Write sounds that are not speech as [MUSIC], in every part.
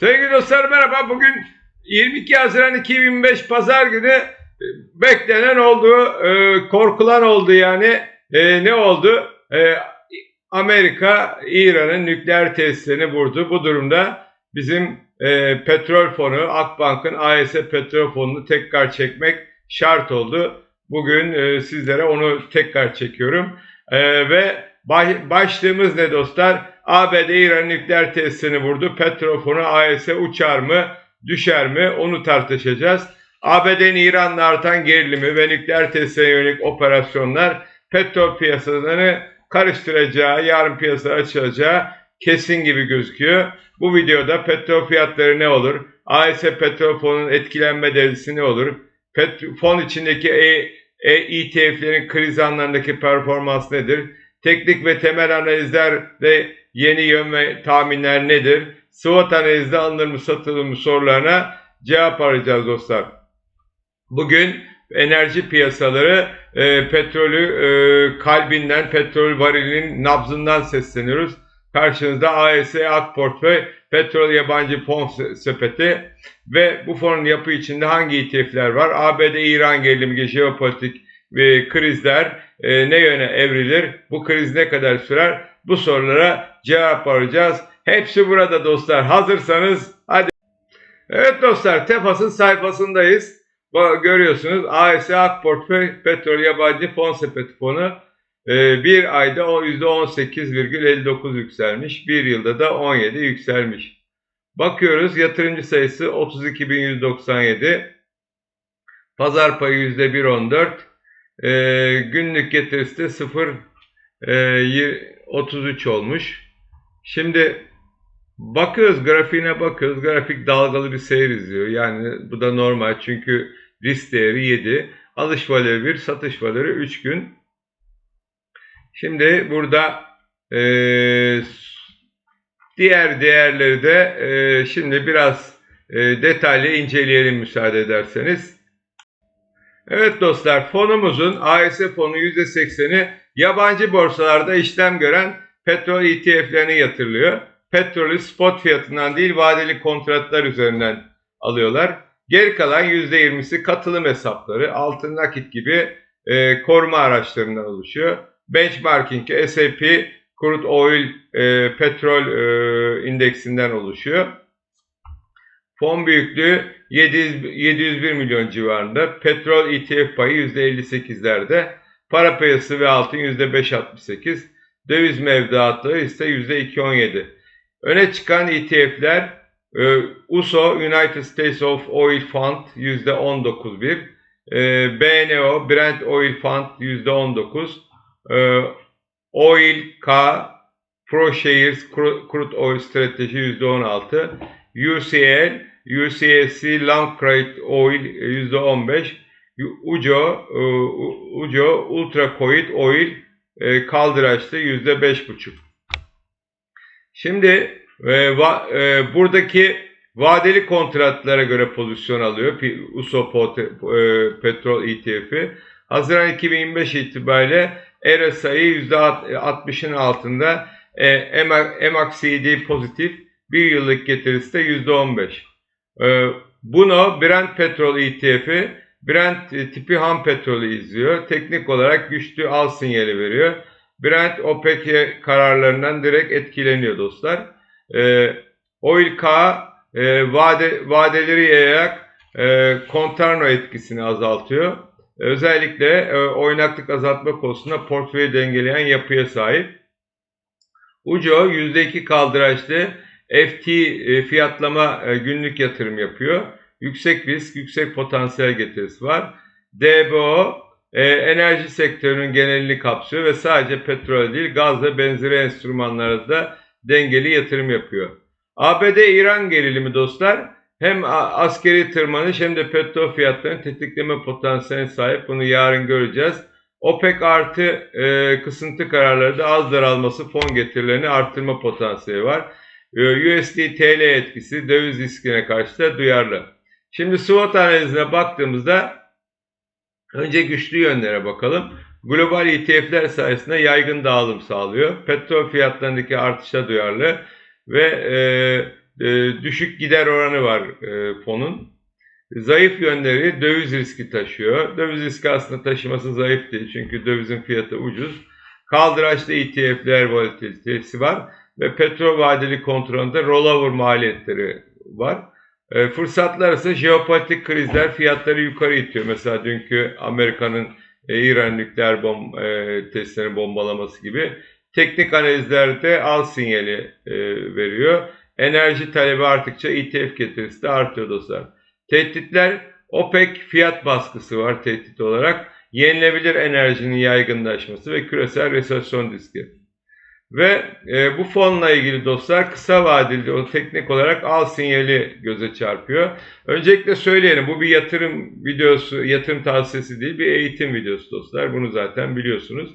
Sevgili dostlar merhaba. Bugün 22 Haziran 2025 Pazar günü e, beklenen oldu, e, korkulan oldu yani. E, ne oldu? Amerika İran'ın nükleer tesislerini vurdu. Bu durumda bizim petrol fonu, Akbank'ın AES petrol fonunu tekrar çekmek şart oldu. Bugün sizlere onu tekrar çekiyorum. Ve baş, başlığımız ne dostlar? ABD İran nükleer tesisini vurdu. Petrol fonu AES uçar mı, düşer mi? Onu tartışacağız. ABD'nin İran'la artan gerilimi ve nükleer tesisine yönelik operasyonlar petrol piyasalarını karıştıracağı, yarın piyasa açılacağı kesin gibi gözüküyor. Bu videoda petrol fiyatları ne olur? AES petrol fonunun etkilenme derecesi ne olur? Pet, fon içindeki e, e, ETF'lerin kriz anlarındaki performans nedir? Teknik ve temel analizler ve yeni yön ve tahminler nedir? SWOT analizde alınır mı satılır mı sorularına cevap arayacağız dostlar. Bugün enerji piyasaları e, petrolü e, kalbinden, petrol varilinin nabzından sesleniyoruz. Karşınızda AES Ak Portföy Petrol Yabancı Fon Sepeti ve bu fonun yapı içinde hangi ETF'ler var? ABD-İran gerilimi, jeopolitik e, krizler e, ne yöne evrilir? Bu kriz ne kadar sürer? Bu sorulara cevap arayacağız. Hepsi burada dostlar. Hazırsanız hadi. Evet dostlar Tefas'ın sayfasındayız. Görüyorsunuz AES Ak Portföy Petrol Yabancı Fon Sepeti fonu e, bir ayda o %18,59 yükselmiş. Bir yılda da 17 yükselmiş. Bakıyoruz yatırımcı sayısı 32.197. Pazar payı %1.14. E, günlük getirisi de 0 e, 33 olmuş. Şimdi bakıyoruz grafiğine bakıyoruz. Grafik dalgalı bir seyir izliyor. Yani bu da normal çünkü risk değeri 7. Alış valörü 1, satış valörü 3 gün. Şimdi burada e, diğer değerleri de e, şimdi biraz e, detaylı inceleyelim müsaade ederseniz. Evet dostlar fonumuzun AES fonu %80'i yabancı borsalarda işlem gören petrol ETF'lerine yatırılıyor. Petrolü spot fiyatından değil vadeli kontratlar üzerinden alıyorlar. Geri kalan %20'si katılım hesapları, altın nakit gibi e, koruma araçlarından oluşuyor. Benchmarking S&P Crude Oil e, petrol e, indeksinden oluşuyor. Fon büyüklüğü 700, 701 milyon civarında. Petrol ETF payı %58'lerde. Para piyasası ve altın %5.68. Döviz mevduatı ise %2.17. Öne çıkan ETF'ler e, USO United States of Oil Fund %19.1. E, BNO Brent Oil Fund %19. E, Oil K ProShares Crude Oil Strateji %16. UCL UCSC Credit Oil %15. UCO UCO Ultra Coit Oil kaldıraçlı %5,5. Şimdi e, e, buradaki vadeli kontratlara göre pozisyon alıyor USO e, Petrol ETF'i. Haziran 2025 itibariyle RSI'yi %60'ın altında e, MACD pozitif bir yıllık getirisi de %15. E, bunu Brent Petrol ETF'i Brent tipi ham petrolü izliyor. Teknik olarak güçlü al sinyali veriyor. Brent OPEC kararlarından direkt etkileniyor dostlar. E, Oil K e, vade, vadeleri yayarak e, konterno etkisini azaltıyor. Özellikle e, oynaklık azaltma konusunda portföyü dengeleyen yapıya sahip. Uco %2 kaldıraçlı FT e, fiyatlama e, günlük yatırım yapıyor. Yüksek risk, yüksek potansiyel getirisi var. DBO e, enerji sektörünün genelini kapsıyor ve sadece petrol değil gaz ve benzeri enstrümanlara da dengeli yatırım yapıyor. ABD-İran gerilimi dostlar hem askeri tırmanış hem de petrol fiyatlarının tetikleme potansiyeline sahip. Bunu yarın göreceğiz. OPEC artı e, kısıntı kararları da az daralması fon getirilerini arttırma potansiyeli var. E, USD TL etkisi döviz riskine karşı da duyarlı. Şimdi SWOT analizine baktığımızda önce güçlü yönlere bakalım. Global ETF'ler sayesinde yaygın dağılım sağlıyor. Petrol fiyatlarındaki artışa duyarlı ve e, e, düşük gider oranı var e, fonun. Zayıf yönleri döviz riski taşıyor. Döviz riski aslında taşıması zayıf değil çünkü dövizin fiyatı ucuz. Kaldıraçlı ETF'ler volatilitesi var ve petrol vadeli kontrolünde rollover maliyetleri var. E, fırsatlar ise jeopolitik krizler fiyatları yukarı itiyor. Mesela dünkü Amerika'nın e, İran nükleer bom e, testlerini bombalaması gibi. Teknik analizlerde al sinyali e, veriyor. Enerji talebi arttıkça ETF getirisi de artıyor dostlar. Tehditler OPEC fiyat baskısı var tehdit olarak. Yenilebilir enerjinin yaygınlaşması ve küresel resesyon riski. Ve e, bu fonla ilgili dostlar kısa vadeli o teknik olarak al sinyali göze çarpıyor. Öncelikle söyleyelim bu bir yatırım videosu, yatırım tavsiyesi değil bir eğitim videosu dostlar. Bunu zaten biliyorsunuz.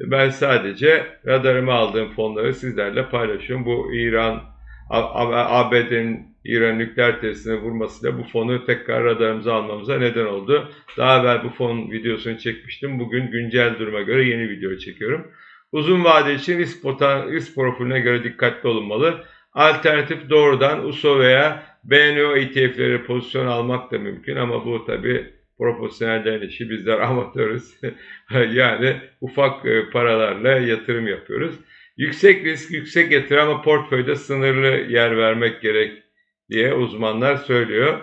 Ben sadece radarıma aldığım fonları sizlerle paylaşıyorum. Bu İran, ABD'nin İran nükleer testine vurmasıyla bu fonu tekrar radarımıza almamıza neden oldu. Daha evvel bu fon videosunu çekmiştim. Bugün güncel duruma göre yeni video çekiyorum. Uzun vade için risk, potan, risk profiline göre dikkatli olunmalı. Alternatif doğrudan USO veya BNO ETF'leri pozisyon almak da mümkün ama bu tabi profesyonellerin işi bizler [LAUGHS] amatörüz. [LAUGHS] yani ufak e, paralarla yatırım yapıyoruz. Yüksek risk, yüksek yatırım ama portföyde sınırlı yer vermek gerek diye uzmanlar söylüyor.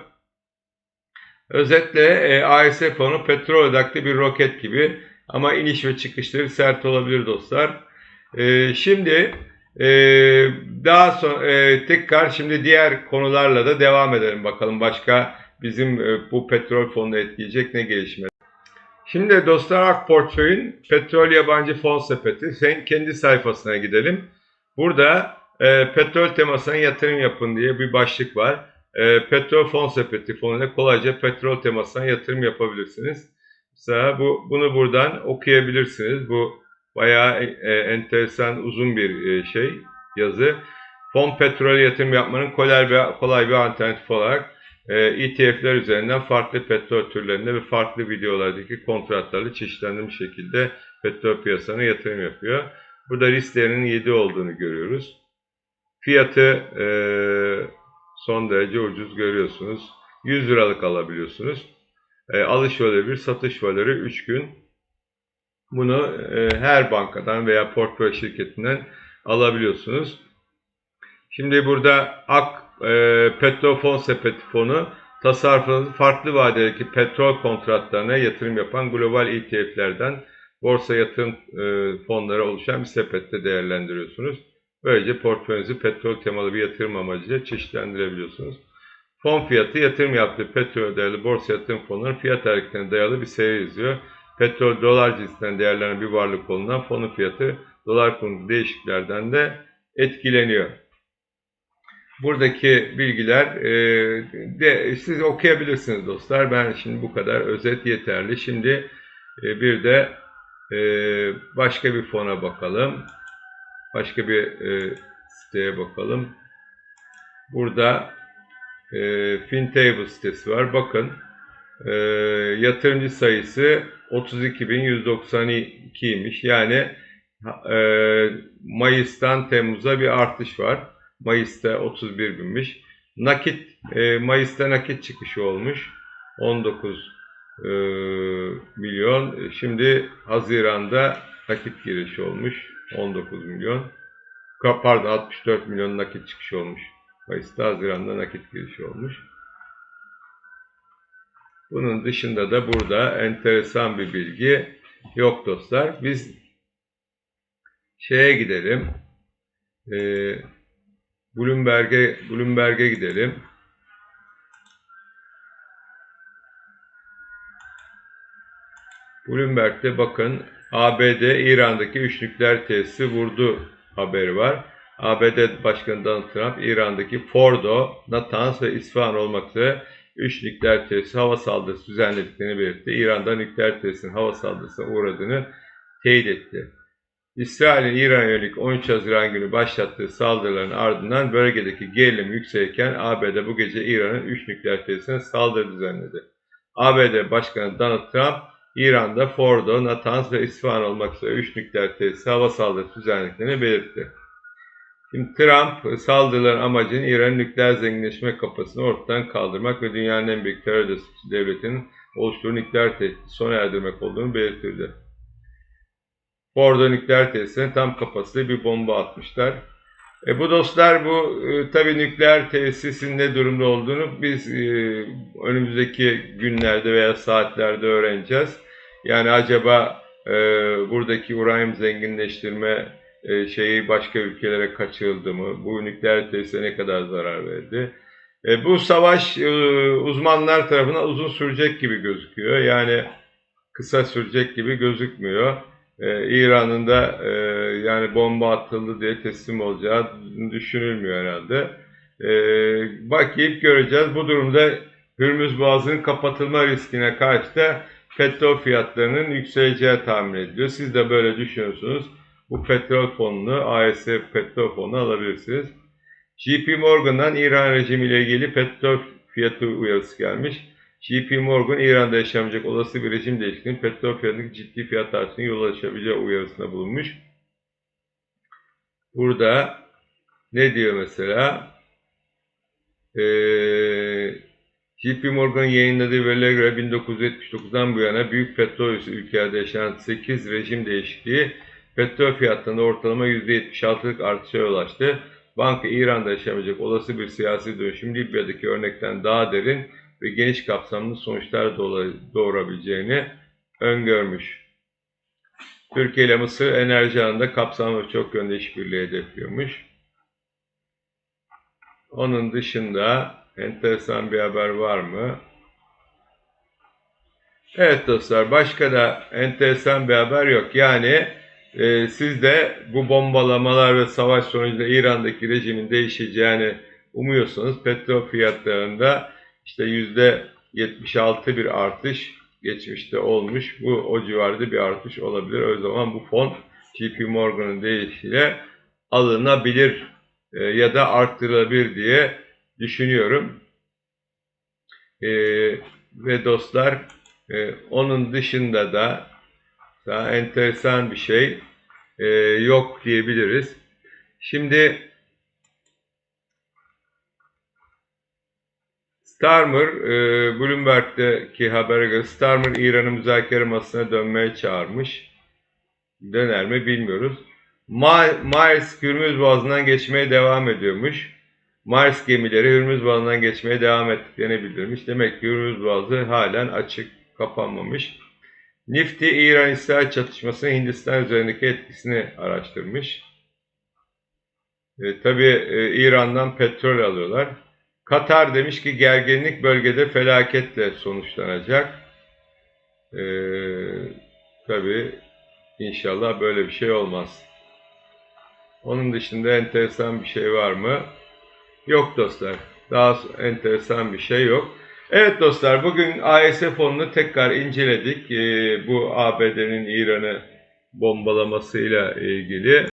Özetle e, AS fonu petrol odaklı bir roket gibi ama iniş ve çıkışları sert olabilir dostlar. E, şimdi e, daha sonra e, tekrar şimdi diğer konularla da devam edelim bakalım başka bizim e, bu petrol fonunu etkileyecek ne gelişme. Şimdi dostlar Ak Portföy'ün petrol yabancı fon sepeti sen kendi sayfasına gidelim. Burada e, petrol temasına yatırım yapın diye bir başlık var. E, petrol fon sepeti fonuna kolayca petrol temasına yatırım yapabilirsiniz. Mesela bu, bunu buradan okuyabilirsiniz. Bu bayağı e, enteresan uzun bir e, şey yazı. Fon petrol yatırım yapmanın kolay bir, kolay bir alternatif olarak e, ETF'ler üzerinden farklı petrol türlerinde ve farklı videolardaki kontratlarla çeşitlendirilmiş şekilde petrol piyasasına yatırım yapıyor. Burada risklerinin 7 olduğunu görüyoruz. Fiyatı e, son derece ucuz görüyorsunuz. 100 liralık alabiliyorsunuz. E, alış valörü 1, satış valörü 3 gün. Bunu e, her bankadan veya portföy şirketinden alabiliyorsunuz. Şimdi burada AK e, Petrol Fon Sepeti Fonu tasarruflarınızı farklı vadedeki petrol kontratlarına yatırım yapan global ETF'lerden borsa yatırım fonları oluşan bir sepette değerlendiriyorsunuz. Böylece portföyünüzü petrol temalı bir yatırım amacıyla çeşitlendirebiliyorsunuz. Fon fiyatı yatırım yaptığı petrol değerli borsa yatırım fonları fiyat hareketine dayalı bir seyir izliyor. Petrol dolar cinsinden değerlenen bir varlık olunan fonun fiyatı dolar kuru değişikliklerden de etkileniyor. Buradaki bilgiler e, de siz okuyabilirsiniz dostlar. Ben şimdi bu kadar özet yeterli. Şimdi e, bir de e, başka bir fona bakalım. Başka bir e, siteye bakalım. Burada e, FinTable sitesi var. Bakın e, yatırımcı sayısı 32.192'ymiş. Yani e, Mayıs'tan Temmuz'a bir artış var. Mayıs'ta 31 binmiş. Nakit e, Mayıs'ta nakit çıkışı olmuş. 19 e, milyon. Şimdi Haziran'da nakit girişi olmuş. 19 milyon. Pardon 64 milyon nakit çıkışı olmuş. Mayıs'ta Haziran'da nakit girişi olmuş. Bunun dışında da burada enteresan bir bilgi yok dostlar. Biz şeye gidelim. Eee Bloomberg'e Bloomberg'e gidelim. Bloomberg'de bakın ABD İran'daki üç nükleer tesisi vurdu haberi var. ABD Başkanı Donald Trump İran'daki Fordo, Natanz ve İsfahan olmak üzere üç nükleer tesisi hava saldırısı düzenlediklerini belirtti. İran'da nükleer tesisinin hava saldırısına uğradığını teyit etti. İsrail'in İran'a yönelik 13 Haziran günü başlattığı saldırıların ardından bölgedeki gerilim yükselirken ABD bu gece İran'ın 3 nükleer tesisine saldırı düzenledi. ABD Başkanı Donald Trump, İran'da Fordo, Natanz ve İsfahan olmak üzere 3 nükleer tesisi hava saldırısı düzenlediklerini belirtti. Şimdi Trump saldırıların amacının İran'ın nükleer zenginleşme kapasitesini ortadan kaldırmak ve dünyanın en büyük terör devletinin oluşturduğu nükleer tehdidi sona erdirmek olduğunu belirtirdi. Orada nükleer tesisine tam kapasite bir bomba atmışlar. E bu dostlar bu e, tabii nükleer tesisin ne durumda olduğunu biz e, önümüzdeki günlerde veya saatlerde öğreneceğiz. Yani acaba e, buradaki uranyum zenginleştirme e, şeyi başka ülkelere kaçırıldı mı? Bu nükleer tesise ne kadar zarar verdi? E, bu savaş e, uzmanlar tarafından uzun sürecek gibi gözüküyor. Yani kısa sürecek gibi gözükmüyor. E, İran'ın da e, yani bomba atıldı diye teslim olacağı düşünülmüyor herhalde. E, bakayıp göreceğiz. Bu durumda Hürmüz Boğazı'nın kapatılma riskine karşı da petrol fiyatlarının yükseleceği tahmin ediliyor. Siz de böyle düşünüyorsunuz. Bu petrol fonunu, AES petrol fonunu alabilirsiniz. JP Morgan'dan İran rejimiyle ilgili petrol fiyatı uyarısı gelmiş. JP Morgan, İran'da yaşanacak olası bir rejim değişikliğinin petrol fiyatındaki ciddi fiyat artışına yol açabileceği uyarısında bulunmuş. Burada ne diyor mesela? Ee, JP Morgan yayınladığı verilere göre 1979'dan bu yana büyük petrol ülkelerde yaşanan 8 rejim değişikliği petrol fiyatlarında ortalama %76'lık artışa yol açtı. Banka İran'da yaşamayacak olası bir siyasi dönüşüm Libya'daki örnekten daha derin ve geniş kapsamlı sonuçlar doğurabileceğini öngörmüş. Türkiye ile Mısır enerji alanında kapsamlı çok yönde işbirliği hedefliyormuş. Onun dışında enteresan bir haber var mı? Evet dostlar başka da enteresan bir haber yok. Yani e, siz de bu bombalamalar ve savaş sonucunda İran'daki rejimin değişeceğini umuyorsanız petrol fiyatlarında işte yüzde 76 bir artış geçmişte olmuş. Bu o civarda bir artış olabilir. O zaman bu fon JP Morgan'ın deyişiyle alınabilir e, ya da arttırılabilir diye düşünüyorum. E, ve dostlar e, onun dışında da daha enteresan bir şey e, yok diyebiliriz. Şimdi Starmer, e, Bloomberg'deki habere göre Starmer İran'ı müzakere masasına dönmeye çağırmış. Döner mi bilmiyoruz. Mars Hürmüz Boğazı'ndan geçmeye devam ediyormuş. Mars gemileri Hürmüz Boğazı'ndan geçmeye devam ettiklerini bildirmiş. Demek ki Hürmüz Boğazı halen açık, kapanmamış. Nifty, İran-İsrail çatışmasının Hindistan üzerindeki etkisini araştırmış. E, tabii e, İran'dan petrol alıyorlar. Katar demiş ki gerginlik bölgede felaketle sonuçlanacak. Ee, tabii inşallah böyle bir şey olmaz. Onun dışında enteresan bir şey var mı? Yok dostlar. Daha enteresan bir şey yok. Evet dostlar bugün AES fonunu tekrar inceledik. Ee, bu ABD'nin İran'ı bombalamasıyla ilgili.